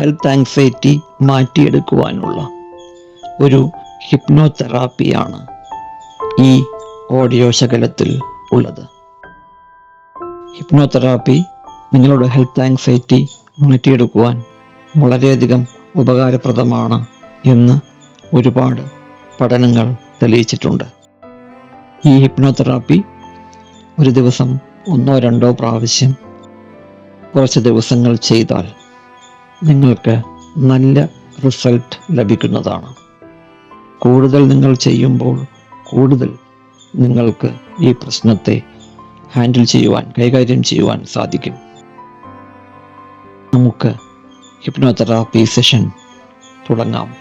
Health anxiety മാറ്റിയെടുക്കുവാനുള്ള ഒരു ഹിപ്നോതെറാപ്പിയാണ് ഈ audio ശകലത്തിൽ ഉള്ളത്. ഹിപ്നോതെറാപ്പി നിങ്ങളുടെ ഹെൽത്ത് ആങ്സൈറ്റി മാറ്റിയെടുക്കുവാൻ വളരെയധികം ഉപകാരപ്രദമാണ് എന്ന് ഒരുപാട് പഠനങ്ങൾ തെളിയിച്ചിട്ടുണ്ട്. ഈ ഹിപ്നോതെറാപ്പി ഒരു ദിവസം ഒന്നോ രണ്ടോ പ്രാവശ്യം കുറച്ച് ദിവസങ്ങൾ ചെയ്താൽ നിങ്ങൾക്ക് നല്ല റിസൾട്ട് ലഭിക്കുന്നതാണ്. കൂടുതൽ നിങ്ങൾ ചെയ്യുമ്പോൾ കൂടുതൽ നിങ്ങൾക്ക് ഈ പ്രശ്നത്തെ ഹാൻഡിൽ ചെയ്യുവാൻ കൈകാര്യം ചെയ്യുവാൻ സാധിക്കും. നമുക്ക് ഹിപ്നോതെറാപ്പി സെഷൻ തുടങ്ങാം.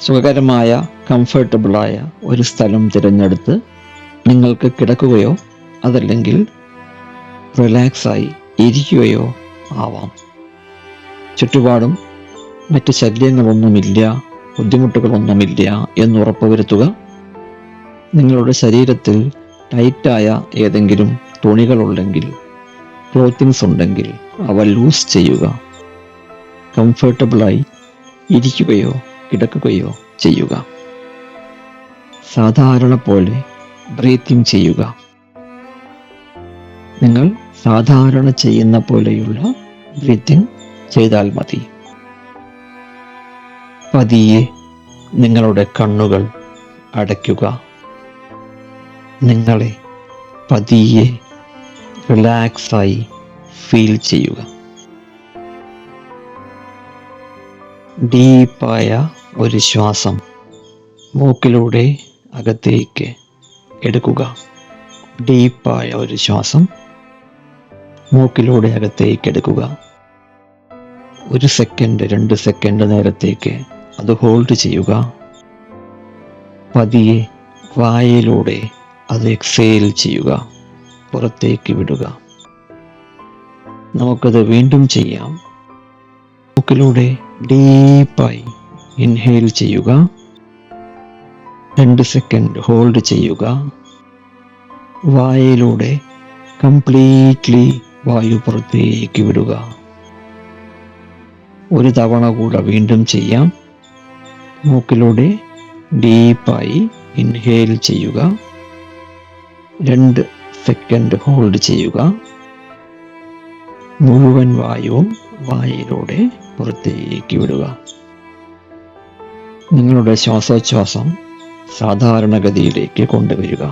സുഖകരമായ കംഫർട്ടബിളായ ഒരു സ്ഥലം തിരഞ്ഞെടുത്ത് നിങ്ങൾക്ക് കിടക്കുകയോ അതല്ലെങ്കിൽ റിലാക്സായി ഇരിക്കുകയോ ആവാം. ചുറ്റുപാടും മറ്റ് ശല്യങ്ങളൊന്നുമില്ല ബുദ്ധിമുട്ടുകളൊന്നുമില്ല എന്ന് ഉറപ്പുവരുത്തുക. നിങ്ങളുടെ ശരീരത്തിൽ ടൈറ്റായ ഏതെങ്കിലും തുണികളുണ്ടെങ്കിൽ ക്ലോത്തിങ്സ് ഉണ്ടെങ്കിൽ അവ ലൂസ് ചെയ്യുക. കംഫർട്ടബിളായി ഇരിക്കുകയോ കിടക്കുകയോ ചെയ്യുക. സാധാരണ പോലെ ബ്രീത്തിങ് ചെയ്യുക. നിങ്ങൾ സാധാരണ ചെയ്യുന്ന പോലെയുള്ള ബ്രീത്തിങ് ചെയ്താൽ മതി. പതിയെ നിങ്ങളുടെ കണ്ണുകൾ അടയ്ക്കുക. നിങ്ങളെ പതിയെ റിലാക്സായി ഫീൽ ചെയ്യുക. ഡീപ്പായ ഒരു ശ്വാസം മൂക്കിലൂടെ അകത്തേക്ക് എടുക്കുക. ഡീപ്പായ ഒരു ശ്വാസം മൂക്കിലൂടെ അകത്തേക്ക് എടുക്കുക. ഒരു സെക്കൻഡ് രണ്ട് സെക്കൻഡ് നേരത്തേക്ക് അത് ഹോൾഡ് ചെയ്യുക. പതിയെ വായയിലൂടെ അത് എക്സേൽ ചെയ്യുക. പുറത്തേക്ക് വിടുക. നമുക്കത് വീണ്ടും ചെയ്യാം. മൂക്കിലൂടെ ഡീപ്പായി ഇൻഹെയിൽ ചെയ്യുക. രണ്ട് സെക്കൻഡ് ഹോൾഡ് ചെയ്യുക. വായയിലൂടെ കംപ്ലീറ്റ്ലി വായു പുറത്തേക്ക് വിടുക. ഒരു തവണ കൂടെ വീണ്ടും ചെയ്യാം. മൂക്കിലൂടെ ഡീപ്പായി ഇൻഹേൽ ചെയ്യുക. രണ്ട് സെക്കൻഡ് ഹോൾഡ് ചെയ്യുക. മുഴുവൻ വായുവും വായിലൂടെ പുറത്തേക്ക് വിടുക. നിങ്ങളുടെ ശ്വാസോച്ഛ്വാസം സാധാരണഗതിയിലേക്ക് കൊണ്ടുവരിക.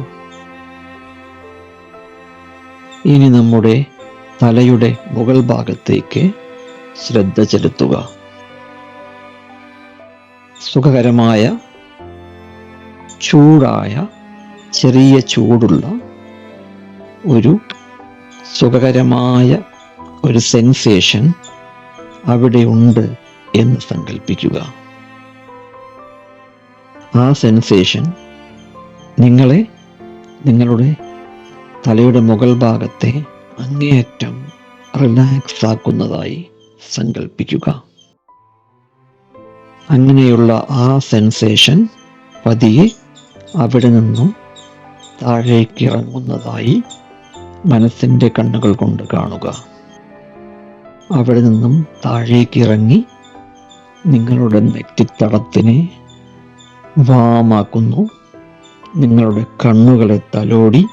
ഇനി നമ്മുടെ തലയുടെ മുകൾ ഭാഗത്തേക്ക് ശ്രദ്ധ ചെലുത്തുക. സുഖകരമായ ചൂടായ ചെറിയ ചൂടുള്ള ഒരു സുഖകരമായ ഒരു സെൻസേഷൻ അവിടെ ഉണ്ട് എന്ന് സങ്കല്പിക്കുക ആ സെൻസേഷൻ നിങ്ങളെ നിങ്ങളുടെ തലയുടെ മുകൾ ഭാഗത്തെ അങ്ങേയറ്റം റിലാക്സ് ആക്കുന്നതായി സങ്കല്പിക്കുക അങ്ങനെയുള്ള ആ സെൻസേഷൻ പതിയെ അവിടെ നിന്നും താഴേക്ക് ഇറങ്ങുന്നതായി മനസ്സിന്റെ കണ്ണുകൾ കൊണ്ട് കാണുക. അവിടെ നിന്നും താഴേക്ക് ഇറങ്ങി നിങ്ങളുടെ നെറ്റിത്തടത്തിനെ വാമാക്കുന്നു. നിങ്ങളുടെ കണ്ണുകളെ തലോടി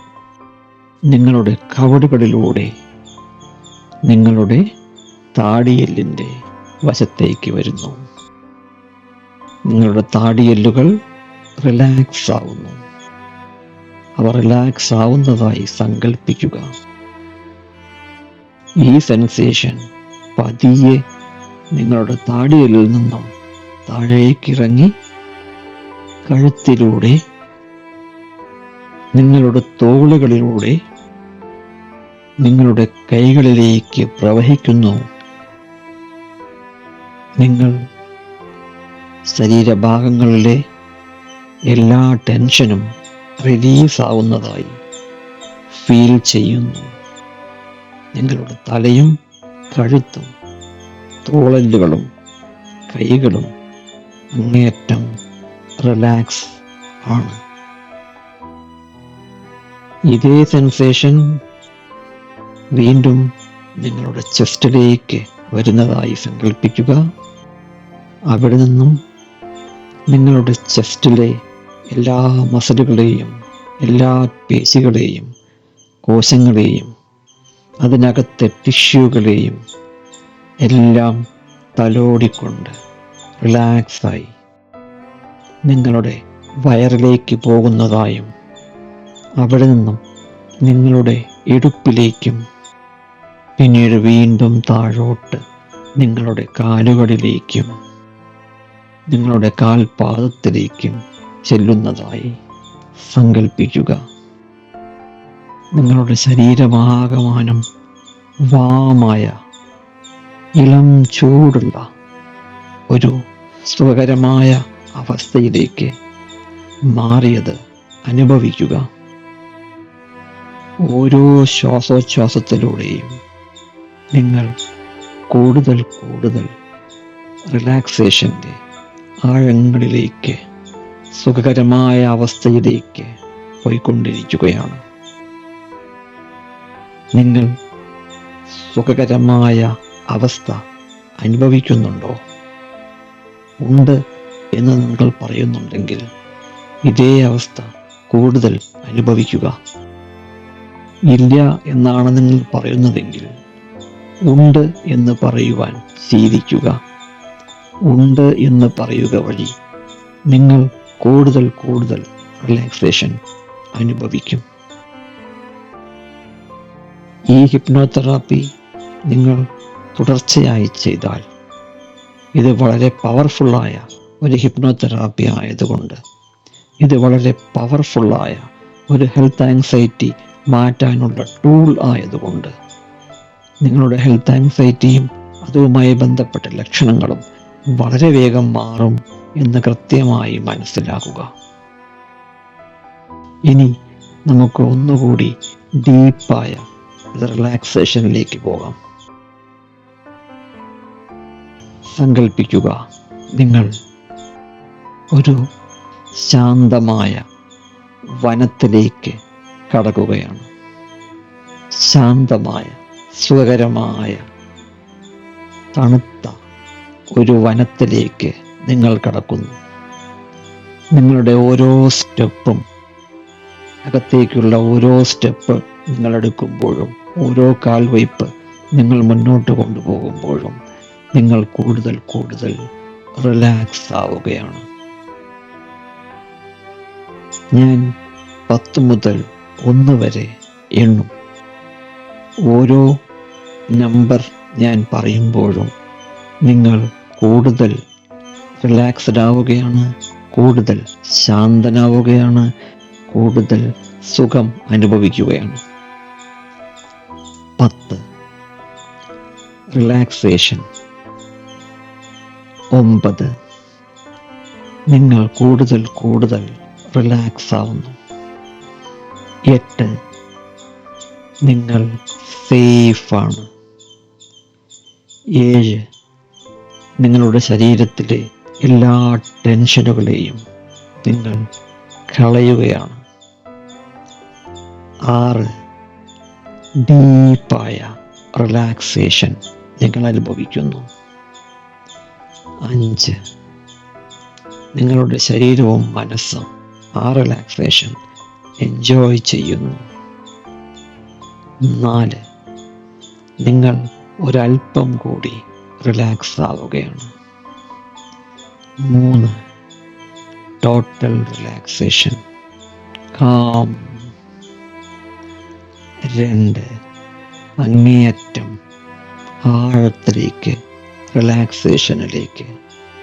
നിങ്ങളുടെ കവടുകളിലൂടെ നിങ്ങളുടെ താടിയെല്ലിന്റെ വശത്തേക്ക് വരുന്നു. നിങ്ങളുടെ താടിയെല്ലുകൾ റിലാക്സ് ആവുന്നു അവ റിലാക്സ് ആവുന്നതായി സങ്കല്പിക്കുക ഈ സെൻസേഷൻ പതിയെ നിങ്ങളുടെ താടിയെല്ലിൽ നിന്നും താഴേക്കിറങ്ങി കഴുത്തിലൂടെ നിങ്ങളുടെ തോളുകളിലൂടെ നിങ്ങളുടെ കൈകളിലേക്ക് പ്രവഹിക്കുന്നു. നിങ്ങൾ ശരീരഭാഗങ്ങളിലെ എല്ലാ ടെൻഷനും റിലീസ് ആവുന്നതായി ഫീൽ ചെയ്യുന്നു. നിങ്ങളുടെ തലയും കഴുത്തും തോളല്ലുകളും കൈകളും അങ്ങേറ്റം റിലാക്സ് ആണ്. ഇതേ സെൻസേഷൻ വീണ്ടും നിങ്ങളുടെ ചെസ്റ്റിലേക്ക് വരുന്നതായി സങ്കല്പിക്കുക അവിടെ നിന്നും നിങ്ങളുടെ ചെസ്റ്റിലെ എല്ലാ മസിലുകളെയും എല്ലാ പേശികളെയും കോശങ്ങളെയും അതിനകത്തെ ടിഷ്യൂകളെയും എല്ലാം തലോടിക്കൊണ്ട് റിലാക്സായി. നിങ്ങളുടെ വയറിലേക്ക് പോകുന്നതായും അവിടെ നിന്നും നിങ്ങളുടെ ഇടുപ്പിലേക്കും പിന്നീട് വീണ്ടും താഴോട്ട് നിങ്ങളുടെ കാലുകളിലേക്കും നിങ്ങളുടെ കാൽപാദത്തിലേക്കും ചെല്ലുന്നതായി സങ്കൽപ്പിക്കുക. നിങ്ങളുടെ ശരീരമാകമാനം വാമായ ഇളം ചൂടുള്ള ഒരു സുഖകരമായ അവസ്ഥയിലേക്ക് മാറിയത് അനുഭവിക്കുക. ഓരോ ശ്വാസോച്ഛ്വാസത്തിലൂടെയും നിങ്ങൾ കൂടുതൽ കൂടുതൽ റിലാക്സേഷന്റെ ആഴങ്ങളിലേക്ക് സുഖകരമായ അവസ്ഥയിലേക്ക് പോയിക്കൊണ്ടിരിക്കുകയാണ്. നിങ്ങൾ സുഖകരമായ അവസ്ഥ അനുഭവിക്കുന്നുണ്ടോ? ഉണ്ട് എന്ന് നിങ്ങൾ പറയുന്നുണ്ടെങ്കിൽ ഇതേ അവസ്ഥ കൂടുതൽ അനുഭവിക്കുക. ഇല്ല എന്നാണ് നിങ്ങൾ പറയുന്നതെങ്കിൽ ഉണ്ട് എന്ന് പറയുവാൻ ശീലിക്കുക. ഉണ്ട് എന്ന് പറയുക വഴി നിങ്ങൾ കൂടുതൽ കൂടുതൽ റിലാക്സേഷൻ അനുഭവിക്കും. ഈ ഹിപ്നോതെറാപ്പി നിങ്ങൾ തുടർച്ചയായി ചെയ്താൽ ഇത് വളരെ പവർഫുള്ളായ ഒരു ഹിപ്നോതെറാപ്പി ആയതുകൊണ്ട് ഇത് വളരെ പവർഫുള്ളായ ഒരു ഹെൽത്ത് ആങ്സൈറ്റി മാറ്റാനുള്ള ടൂൾ ആയതുകൊണ്ട് നിങ്ങളുടെ ഹെൽത്ത് ആൻസൈറ്റിയും അതുമായി ബന്ധപ്പെട്ട ലക്ഷണങ്ങളും വളരെ വേഗം മാറും എന്ന് കൃത്യമായി മനസ്സിലാക്കുക. ഇനി നമുക്ക് ഒന്നുകൂടി ഡീപ്പായ റിലാക്സേഷനിലേക്ക് പോകാം. സങ്കൽപ്പിക്കുക നിങ്ങൾ ഒരു ശാന്തമായ വനത്തിലേക്ക് കടക്കുകയാണ്. ശാന്തമായ സുഖകരമായ തണുത്ത ഒരു വനത്തിലേക്ക് നിങ്ങൾ കടക്കുന്നു. നിങ്ങളുടെ ഓരോ സ്റ്റെപ്പും അകത്തേക്കുള്ള ഓരോ സ്റ്റെപ്പ് നിങ്ങൾ എടുക്കുമ്പോഴും ഓരോ കാൽവയ്പ് നിങ്ങൾ മുന്നോട്ട് കൊണ്ടുപോകുമ്പോഴും നിങ്ങൾ കൂടുതൽ കൂടുതൽ റിലാക്സ് ആവുകയാണ്. ഞാൻ പത്ത് മുതൽ ഒന്ന് വരെ എണ്ണും. ഓരോ നമ്പർ ഞാൻ പറയുമ്പോഴും നിങ്ങൾ കൂടുതൽ റിലാക്സ്ഡ് ആവുകയാണ് കൂടുതൽ ശാന്തനാവുകയാണ് കൂടുതൽ സുഖം അനുഭവിക്കുകയാണ്. പത്ത്. റിലാക്സേഷൻ ഒമ്പത്. നിങ്ങൾ കൂടുതൽ കൂടുതൽ റിലാക്സ് ആവുന്നു. എട്ട്. നിങ്ങൾ സേഫാണ് ഏഴ് നിങ്ങളുടെ ശരീരത്തിലെ എല്ലാ ടെൻഷനുകളെയും നിങ്ങൾ കളയുകയാണ്. ആറ് ഡീപ്പായ റിലാക്സേഷൻ നിങ്ങൾ അനുഭവിക്കുന്നു. അഞ്ച് നിങ്ങളുടെ ശരീരവും മനസ്സും ആ റിലാക്സേഷൻ എൻജോയ് ചെയ്യുന്നു. നാല് നിങ്ങൾ ഒരല്പം കൂടി റിലാക്സ് ആവുകയാണ് മൂന്ന് ടോട്ടൽ റിലാക്സേഷൻ കാം രണ്ട് അങ്ങേയറ്റം ആഴത്തിലേക്ക് റിലാക്സേഷനിലേക്ക്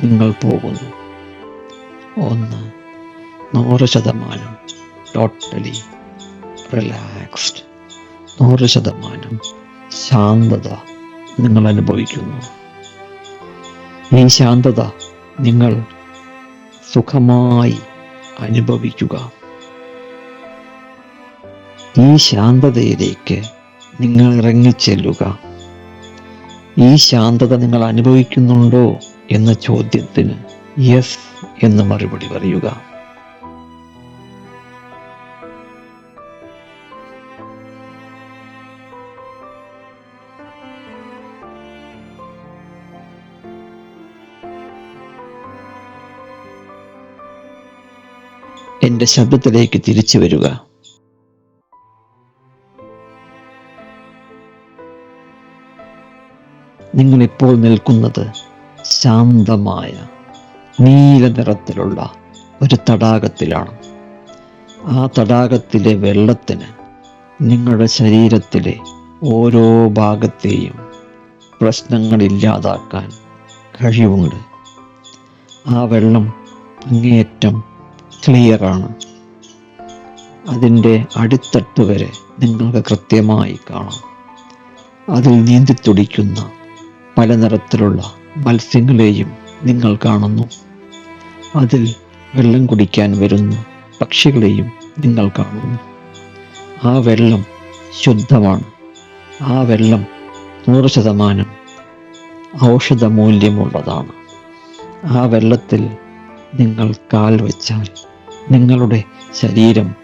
നിങ്ങൾ പോകുന്നു. ഒന്ന് നൂറ് ശതമാനം ടോട്ടലി റിലാക്സ്ഡ് നൂറ് ശതമാനം ശാന്തത നിങ്ങൾ അനുഭവിക്കുന്നു. ഈ ശാന്തത നിങ്ങൾ സുഖമായി അനുഭവിക്കുക. ഈ ശാന്തതയിലേക്ക് നിങ്ങൾ ഇറങ്ങിച്ചെല്ലുക. ഈ ശാന്തത നിങ്ങൾ അനുഭവിക്കുന്നുണ്ടോ എന്ന ചോദ്യത്തിന് യെസ് എന്ന് മറുപടി പറയുക. എന്റെ ശബ്ദത്തിലേക്ക് തിരിച്ചു വരിക. നിങ്ങളിപ്പോൾ നിൽക്കുന്നത് ശാന്തമായ നീല നിറത്തിലുള്ള ഒരു തടാകത്തിലാണ്. ആ തടാകത്തിലെ വെള്ളത്തിന് നിങ്ങളുടെ ശരീരത്തിലെ ഓരോ ഭാഗത്തെയും പ്രശ്നങ്ങളില്ലാതാക്കാൻ കഴിവുണ്ട്. ആ വെള്ളം അങ്ങേയറ്റം ക്ലിയറാണ്. അതിന്റെ അടിത്തട്ട് വരെ നിങ്ങൾക്ക് കൃത്യമായി കാണാം. അതിൽ നീന്തിത്തുടിക്കുന്ന പല നിറത്തിലുള്ള മത്സ്യങ്ങളെയും നിങ്ങൾ കാണുന്നു. അതിൽ വെള്ളം കുടിക്കാൻ വരുന്ന പക്ഷികളെയും നിങ്ങൾ കാണുന്നു. ആ വെള്ളം ശുദ്ധമാണ്. ആ വെള്ളം നൂറ് ശതമാനം ഔഷധമൂല്യമുള്ളതാണ്. ആ വെള്ളത്തിൽ നിങ്ങൾ കാൽ വെച്ചാൽ നിങ്ങളുടെ ശരീരം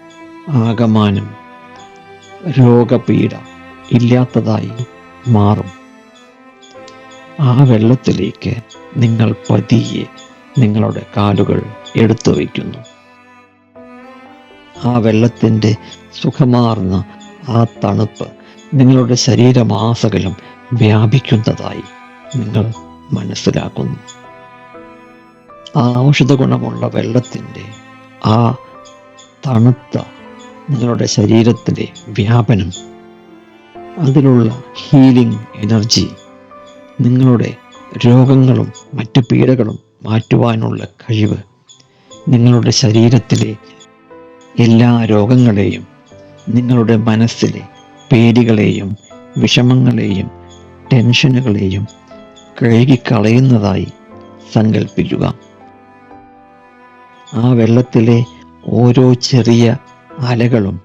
ആകമാനം രോഗപീഡ ഇല്ലാത്തതായി മാറും. ആ വെള്ളത്തിലേക്ക് നിങ്ങൾ പതിയെ നിങ്ങളുടെ കാലുകൾ എടുത്തു വയ്ക്കുന്നു. ആ വെള്ളത്തിന്റെ സുഖമാർന്ന ആ തണുപ്പ് നിങ്ങളുടെ ശരീരമാസകലം വ്യാപിക്കുന്നതായി നിങ്ങൾ മനസ്സിലാക്കുന്നു. ആ ഔഷധ ഗുണമുള്ള വെള്ളത്തിന്റെ ആ തണുത്ത നിങ്ങളുടെ ശരീരത്തിലെ വ്യാപനം അതിലുള്ള ഹീലിംഗ് എനർജി നിങ്ങളുടെ രോഗങ്ങളും മറ്റു പീഡകളും മാറ്റുവാനുള്ള കഴിവ് നിങ്ങളുടെ ശരീരത്തിലെ എല്ലാ രോഗങ്ങളെയും നിങ്ങളുടെ മനസ്സിലെ പേടികളെയും വിഷമങ്ങളെയും ടെൻഷനുകളെയും കഴുകിക്കളയുന്നതായി സങ്കല്പിക്കുക ആ വെള്ളത്തിലെ ഓരോ ചെറിയ അലകളും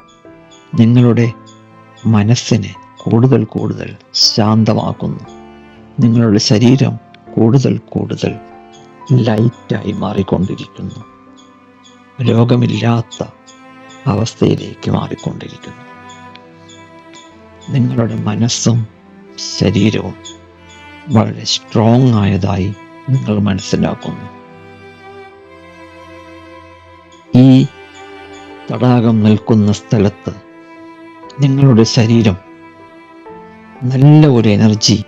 നിങ്ങളുടെ മനസ്സിനെ കൂടുതൽ കൂടുതൽ ശാന്തമാക്കുന്നു. നിങ്ങളുടെ ശരീരം കൂടുതൽ കൂടുതൽ ലൈറ്റായി മാറിക്കൊണ്ടിരിക്കുന്നു. രോഗമില്ലാത്ത അവസ്ഥയിലേക്ക് മാറിക്കൊണ്ടിരിക്കുന്നു. നിങ്ങളുടെ മനസ്സും ശരീരവും വളരെ സ്ട്രോങ് ആയതായി നിങ്ങൾ മനസ്സിലാക്കുന്നു. ഈ തടാകം നിൽക്കുന്ന സ്ഥലത്ത് നിങ്ങളുടെ ശരീരം നല്ല ഒരു എനർജി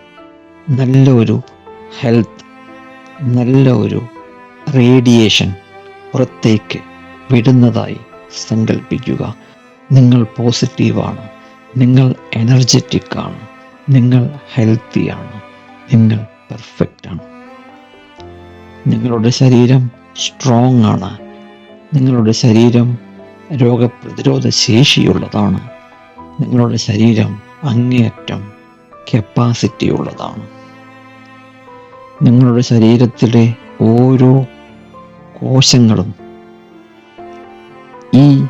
നല്ല ഒരു ഹെൽത്ത് നല്ല ഒരു റേഡിയേഷൻ പുറത്തേക്ക് വിടുന്നതായി സങ്കല്പിക്കുക നിങ്ങൾ പോസിറ്റീവാണ് നിങ്ങൾ എനർജറ്റിക് ആണ് നിങ്ങൾ ഹെൽത്തിയാണ് നിങ്ങൾ പെർഫെക്റ്റ് ആണ് നിങ്ങളുടെ ശരീരം സ്ട്രോങ് ആണ് നിങ്ങളുടെ ശരീരം രോഗപ്രതിരോധ ശേഷിയുള്ളതാണ്. നിങ്ങളുടെ ശരീരം അങ്ങേയറ്റം കപ്പാസിറ്റി ഉള്ളതാണ് നിങ്ങളുടെ ശരീരത്തിലെ ഓരോ കോശങ്ങളും ഈ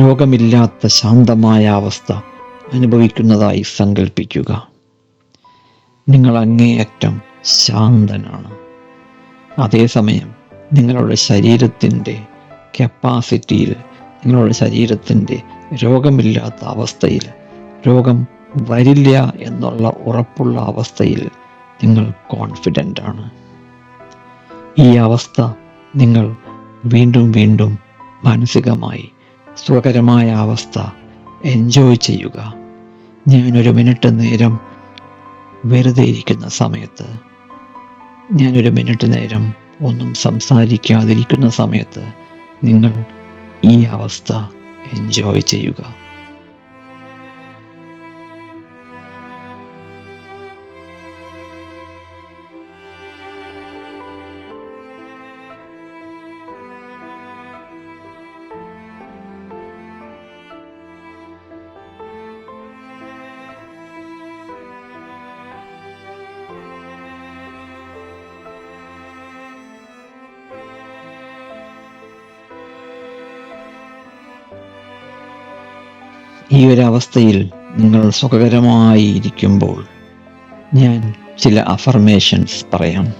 രോഗമില്ലാത്ത ശാന്തമായ അവസ്ഥ അനുഭവിക്കുന്നതായി സങ്കല്പിക്കുക നിങ്ങൾ അങ്ങേയറ്റം ശാന്തനാണ്. അതേസമയം നിങ്ങളുടെ ശരീരത്തിന്റെ കപ്പാസിറ്റിയിൽ നിങ്ങളുടെ ശരീരത്തിന്റെ രോഗമില്ലാത്ത അവസ്ഥയിൽ രോഗം വരില്ല എന്നുള്ള ഉറപ്പുള്ള അവസ്ഥയിൽ നിങ്ങൾ കോൺഫിഡന്റ് ആണ്. ഈ അവസ്ഥ നിങ്ങൾ വീണ്ടും വീണ്ടും മാനസികമായി സുഖകരമായ അവസ്ഥ എൻജോയ് ചെയ്യുക. ഞാനൊരു മിനിറ്റ് നേരം വെറുതെ ഇരിക്കുന്ന സമയത്ത് ഞാനൊരു മിനിറ്റ് നേരം ഒന്നും സംസാരിക്കാതിരിക്കുന്ന സമയത്ത് നിങ്ങൾ ഈ അവസ്ഥ എൻജോയ് ചെയ്യുക. ഈ ഒരു അവസ്ഥയിൽ നിങ്ങൾ സുഖകരമായി ഇരിക്കുമ്പോൾ ഞാൻ ചില അഫർമേഷൻസ് പറയാം.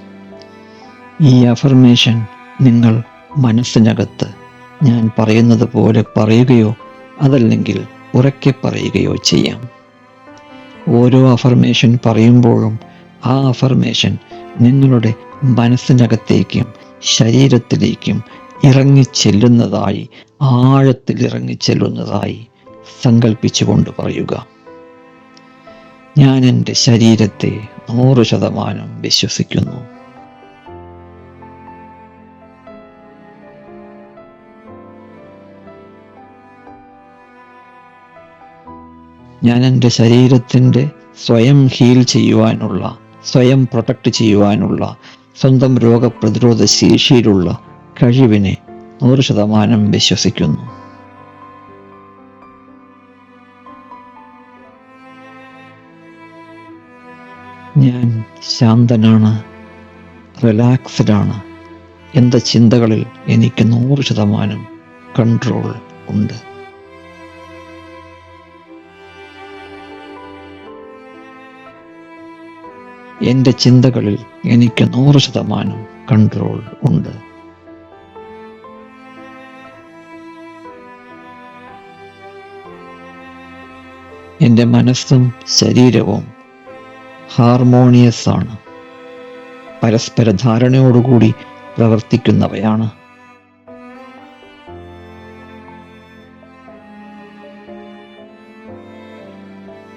ഈ അഫർമേഷൻ നിങ്ങൾ മനസ്സിനകത്ത് ഞാൻ പറയുന്നത് പോലെ പറയുകയോ അതല്ലെങ്കിൽ ഉറക്കെ പറയുകയോ ചെയ്യാം. ഓരോ അഫർമേഷൻ പറയുമ്പോഴും ആ അഫർമേഷൻ നിങ്ങളുടെ മനസ്സിനകത്തേക്കും ശരീരത്തിലേക്കും ഇറങ്ങിച്ചെല്ലുന്നതായി ആഴത്തിൽ ഇറങ്ങിച്ചെല്ലുന്നതായി സങ്കല്പിച്ചുകൊണ്ട് പറയുക. ഞാൻ എന്റെ ശരീരത്തെ നൂറ് ശതമാനം വിശ്വസിക്കുന്നു. ഞാൻ എന്റെ ശരീരത്തിന്റെ സ്വയം ഹീൽ ചെയ്യുവാനുള്ള സ്വയം പ്രൊട്ടക്റ്റ് ചെയ്യുവാനുള്ള സ്വന്തം രോഗപ്രതിരോധ ശേഷിയിലുള്ള കഴിവിനെ നൂറ് ശതമാനം വിശ്വസിക്കുന്നു. ഞാൻ ശാന്തനാണ് റിലാക്സ്ഡ് ആണ് എന്റെ ചിന്തകളിൽ എനിക്ക് നൂറ് ശതമാനം കൺട്രോൾ ഉണ്ട്. എന്റെ ചിന്തകളിൽ എനിക്ക് നൂറ് ശതമാനം കൺട്രോൾ ഉണ്ട്. എന്റെ മനസ്സും ശരീരവും ഹാർമോണിയസ് ആണ് പരസ്പര ധാരണയോടുകൂടി പ്രവർത്തിക്കുന്നവയാണ്.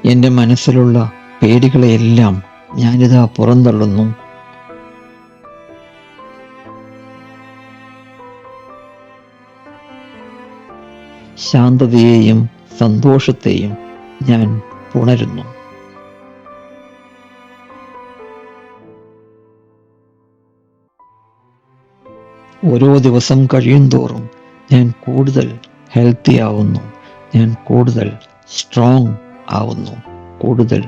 എന്റെ മനസ്സിലുള്ള പേടികളെയെല്ലാം ഞാനിതാ പുറന്തള്ളുന്നു. ശാന്തതയെയും സന്തോഷത്തെയും ഞാൻ പുണരുന്നു. ഓരോ ദിവസം കഴിയുന്തോറും ഞാൻ കൂടുതൽ ഹെൽത്തി ആവുന്നു. ഞാൻ കൂടുതൽ സ്ട്രോങ് ആവുന്നു. കൂടുതൽ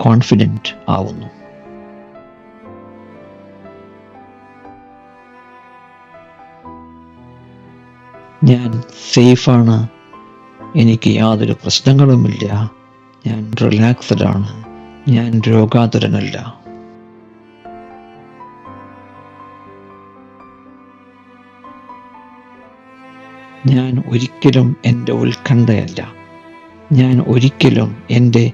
കോൺഫിഡന്റ് ആവുന്നു. ഞാൻ സേഫാണ് എനിക്ക് യാതൊരു പ്രശ്നങ്ങളുമില്ല. ഞാൻ റിലാക്സ്ഡ് ആണ്. ഞാൻ രോഗാതുരനല്ല. ഞാൻ ഒരിക്കലും എന്റെ ഉത്കണ്ഠയല്ല. ഞാൻ ഒരിക്കലും എന്റെ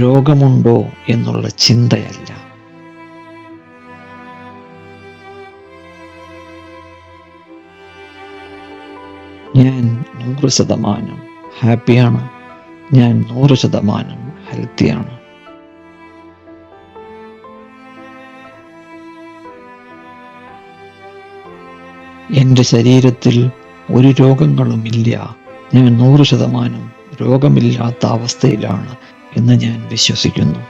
രോഗമുണ്ടോ എന്നുള്ള ചിന്തയല്ല. ഞാൻ നൂറ് ശതമാനം ഹാപ്പിയാണ്. ഞാൻ നൂറ് ശതമാനം ഹെൽത്തിയാണ്. എന്റെ ശരീരത്തിൽ ഒരു രോഗങ്ങളും ഇല്ല. ഞാൻ നൂറ് ശതമാനം രോഗമില്ലാത്ത അവസ്ഥയിലാണ് എന്ന് ഞാൻ വിശ്വസിക്കുന്നു.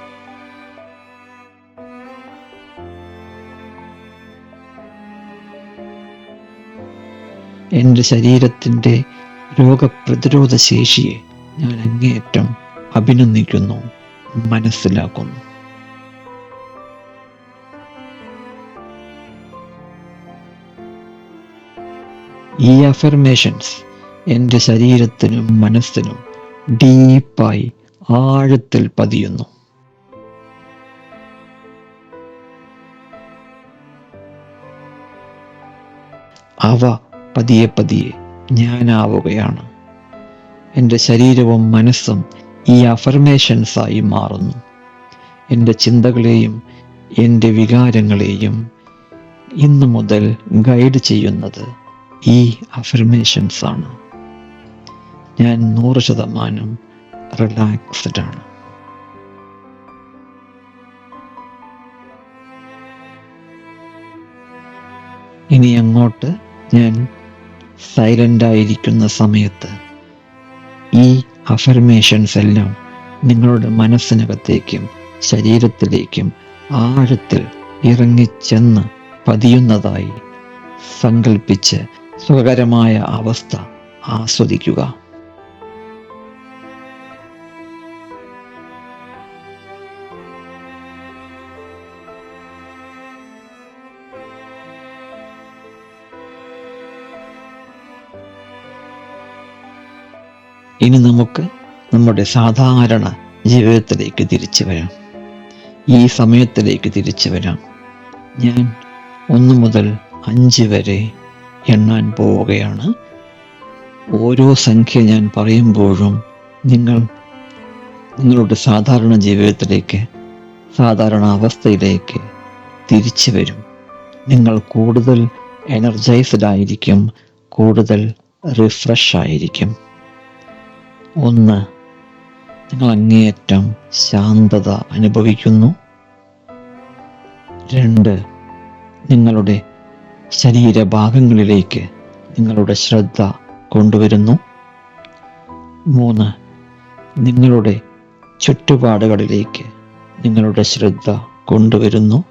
എന്റെ ശരീരത്തിന്റെ രോഗപ്രതിരോധ ശേഷിയെ ഞാൻ അങ്ങേയറ്റം അഭിനന്ദിക്കുന്നു മനസ്സിലാക്കുന്നു. ഈ അഫർമേഷൻസ് എന്റെ ശരീരത്തിനും മനസ്സിനും ഡീപ്പായി ആഴത്തിൽ പതിയുന്നു. അവ പതിയെ പതിയെ ഞാനാവുകയാണ്. എന്റെ ശരീരവും മനസ്സും ഈ അഫർമേഷൻസായി മാറുന്നു. എന്റെ ചിന്തകളെയും എന്റെ വികാരങ്ങളെയും ഇന്നു മുതൽ ഗൈഡ് ചെയ്യുന്നത് ഈ അഫർമേഷൻസ് ആണ്. ഞാൻ നൂറ് ശതമാനം റിലാക്സ്ഡ് ആണ്. ഇനി അങ്ങോട്ട് ഞാൻ സൈലന്റ് ആയിരിക്കുന്ന സമയത്ത് ഈ അഫർമേഷൻസ് എല്ലാം നിങ്ങളുടെ മനസ്സിനകത്തേക്കും ശരീരത്തിലേക്കും ആഴത്തിൽ ഇറങ്ങിച്ചെന്ന് പതിയുന്നതായി സങ്കൽപ്പിച്ച് സുഖകരമായ അവസ്ഥ ആസ്വദിക്കുക. ഇനി നമുക്ക് നമ്മുടെ സാധാരണ ജീവിതത്തിലേക്ക് തിരിച്ചു വരാം. ഈ സമയത്തിലേക്ക് തിരിച്ചു വരാം. ഞാൻ ഒന്ന് മുതൽ അഞ്ച് വരെ എണ്ണാൻ പോവുകയാണ്. ഓരോ സംഖ്യ ഞാൻ പറയുമ്പോഴും നിങ്ങൾ നിങ്ങളുടെ സാധാരണ ജീവിതത്തിലേക്ക് സാധാരണ അവസ്ഥയിലേക്ക് തിരിച്ചു വരും. നിങ്ങൾ കൂടുതൽ എനർജൈസ്ഡ് ആയിരിക്കും കൂടുതൽ റിഫ്രഷ് ആയിരിക്കും. ഒന്ന് നിങ്ങൾ അങ്ങേയറ്റം ശാന്തത അനുഭവിക്കുന്നു. രണ്ട് നിങ്ങളുടെ ശരീരഭാഗങ്ങളിലേക്ക് നിങ്ങളുടെ ശ്രദ്ധ കൊണ്ടുവരുന്നു. മൂന്ന് നിങ്ങളുടെ ചുറ്റുപാടുകളിലേക്ക് നിങ്ങളുടെ ശ്രദ്ധ കൊണ്ടുവരുന്നു.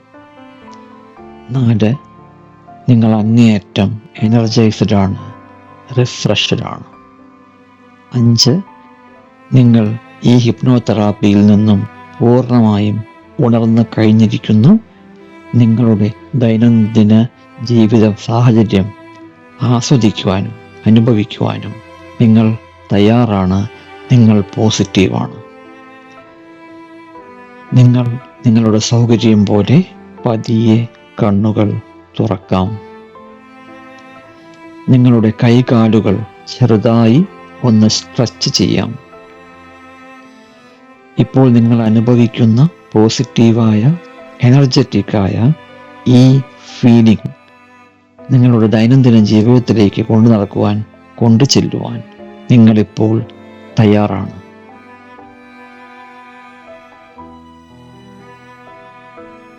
നാല് നിങ്ങൾ അങ്ങേയറ്റം എനർജൈസ്ഡ് ആണ് റിഫ്രഷ്ഡ് ആണ് അഞ്ച് നിങ്ങൾ ഈ ഹിപ്നോതെറാപ്പിയിൽ നിന്നും പൂർണമായും ഉണർന്നു കഴിഞ്ഞിരിക്കുന്നു. നിങ്ങളുടെ ദൈനംദിന ജീവിത സാഹചര്യം ആസ്വദിക്കുവാനും അനുഭവിക്കുവാനും നിങ്ങൾ തയ്യാറാണ് നിങ്ങൾ പോസിറ്റീവാണ്. നിങ്ങൾ നിങ്ങളുടെ സൗകര്യം പോലെ പതിയെ കണ്ണുകൾ തുറക്കാം. നിങ്ങളുടെ കൈകാലുകൾ ചെറുതായി ഒന്ന് സ്ട്രെച്ച് ചെയ്യാം. ഇപ്പോൾ നിങ്ങൾ അനുഭവിക്കുന്ന പോസിറ്റീവായ എനർജറ്റിക്കായ ഈ ഫീലിംഗ് നിങ്ങളുടെ ദൈനംദിന ജീവിതത്തിലേക്ക് കൊണ്ടു നടക്കുവാൻ കൊണ്ടു ചെല്ലുവാൻ നിങ്ങളിപ്പോൾ തയ്യാറാണ്.